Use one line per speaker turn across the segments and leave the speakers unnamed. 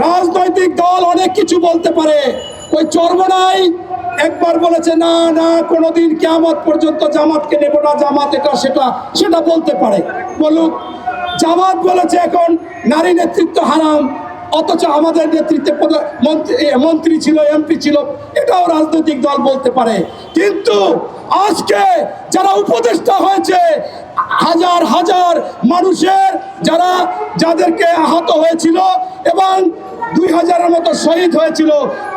রাজনৈতিক দল অনেক কিছু বলতে পারে। ওই চর্মনাই একবার বলেছে, না না, কোনোদিন কেমত পর্যন্ত জামাতকে নেব না, জামাত এটা, সেটা সেটা বলতে পারে। বলুক, জামাত বলেছে এখন নারী নেতৃত্ব হারাম, অথচ আমাদের নেতৃত্বে মন্ত্রী ছিল, এমপি ছিল এটাও রাজনৈতিক দল বলতে পারে। কিন্তু আজকে যারা উপদেষ্টা হয়েছে, হাজার হাজার মানুষের যারা, যাদেরকে আহত হয়েছিল এবং দুই হাজারের মতো শহীদ হয়েছিল,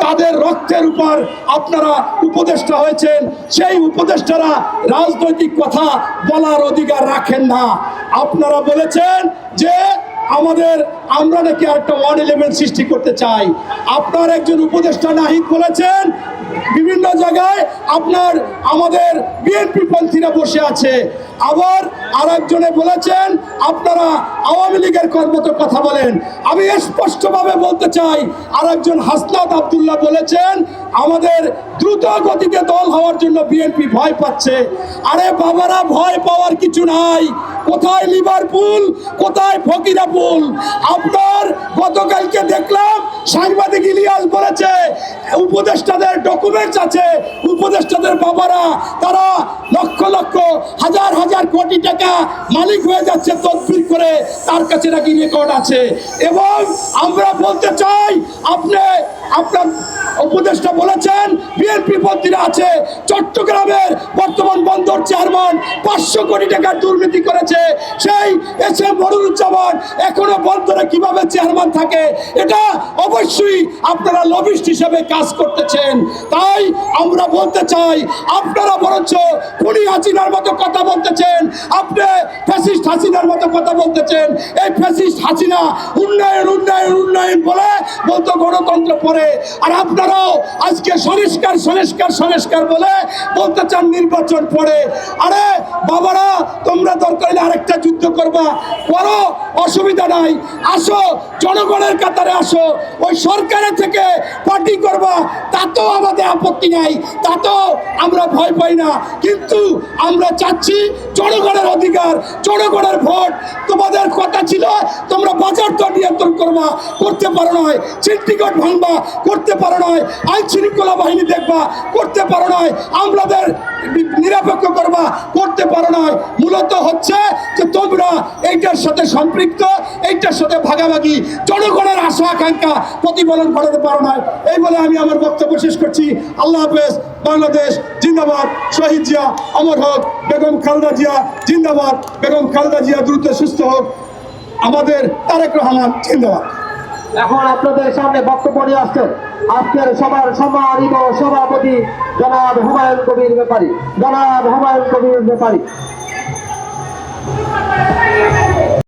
তাদের রক্তের উপর আপনারা উপদেষ্টা হয়েছেন। সেই উপদেষ্টারা রাজনৈতিক কথা বলার অধিকার রাখেন না। আপনারা বলেছেন যে আমাদের, আমরা নাকি একটা ওয়ান ইলেভেন সৃষ্টি করতে চাই। আপনার একজন উপদেষ্টা নাহিদ বলেছেন, বিভিন্ন জায়গায় আপনার, আমাদের বিএনপি পন্থীরা বসে আছে। আবার আর একজনে বলেছেন, আপনারা আওয়ামী লীগের কর্মত কথা বলেন। আমি স্পষ্টভাবে বলতে চাই আর একজন হাসনাত আবদুল্লাহ বলেছেন আমাদের দ্রুত গতিতে দল হওয়ার জন্য বিএনপি ভয় পাচ্ছে। আরে বাবারা, ভয় পাওয়ার কিছু নাই। কোথায় লিভারপুল? কোথায় ফকিরাপুল? আপনার গতকালকে দেখলাম, সাংবাদিক ইলিয়াস বলেছে, উপদেষ্টাদের ডকুমেন্টস আছে। উপদেষ্টাদের বাবারা, তারা লক্ষ লক্ষ, হাজার হাজার কোটি টাকা মালিক হয়ে যাচ্ছে তদবির করে। তার কাছে নাকি রেকর্ড আছে। এবং আমরা বলতে চাই আপনি আপনার উপদেষ্টা বলেছেন মন্ত্রীরা আছে। চট্টগ্রামের বর্তমান বন্দর চেয়ারম্যান পাঁচশো কোটি টাকার দুর্নীতি করেছে। সেই এস এম মরুজ্জামান এখনও বন্দরে কীভাবে চেয়ারম্যান থাকে, এটা অবশ্যই আপনারা লবিস্ট হিসেবে কাজ করতেছেন। তাই আমরা বলতে চাই, আপনারা বরঞ্চ খুনি হাসিনার মতো কথা বলতেছেন, আপনি ফ্যাসিস্ট হাসিনার মতো কথা বলতেছেন। এই ফ্যাসিস্ট হাসিনা উন্নয়ন উন্নয়ন উন্নয়ন বলে বলতো গণতন্ত্র পরে, আর আপনারাও আজকে সংস্কার সংস্কার সংস্কার বলে বলতে চান নির্বাচন পরে। আরে বাবারা, তোমরা দরকার হলে আরেকটা যুদ্ধ করবা। করো অসুবিধা নাই। আসো, জনগণের কাতারে আসো। ওই সরকারের থেকে পার্টি করবা। তাতেও আমাদের আপত্তি নাই, তাতেও আমরা ভয় পাই না। কিন্তু আমরা চাচ্ছি জনগণের অধিকার, জনগণের ভোট। তোমাদের কথা ছিল, তোমরা বাজার দর নিয়ন্ত্রণ করবা করতে পারো নয়। চিন্তিকট ভাঙবা, করতে পারো নয়। আইন শৃঙ্খলা বাহিনী দেখবা, করতে পারো নয়। আমলাদের নি- নিরপেক্ষ করবা, করতে পারো নয়। মূলত হচ্ছে যে তোমরা এইটার সাথে সম্পৃক্ত, এইটার সাথে ভাগাভাগি। জনগণের আশা আকাঙ্ক্ষা প্রতিফলন ঘটাতে পারো নয়। এই বলে আমি আমার বক্তব্য শেষ করছি। আল্লাহ হাফেজ, বাংলাদেশ জিন্দাবাদ। শহীদ জিয়া, অমর হোক, বেগম খালেদা জিয়া, জিন্দাবাদ। বেগম খালেদা জিয়া দ্রুত সুস্থ হোক। আমাদের তারেক রহমান জিন্দাবাদ।
এখন আপনাদের সামনে বক্তব্য নিয়ে আসছেন আজকের সবার সম্মানিত সভাপতি জনাব হুমায়ুন কবির ব্যাপারী। জনাব হুমায়ুন কবির ব্যাপারী।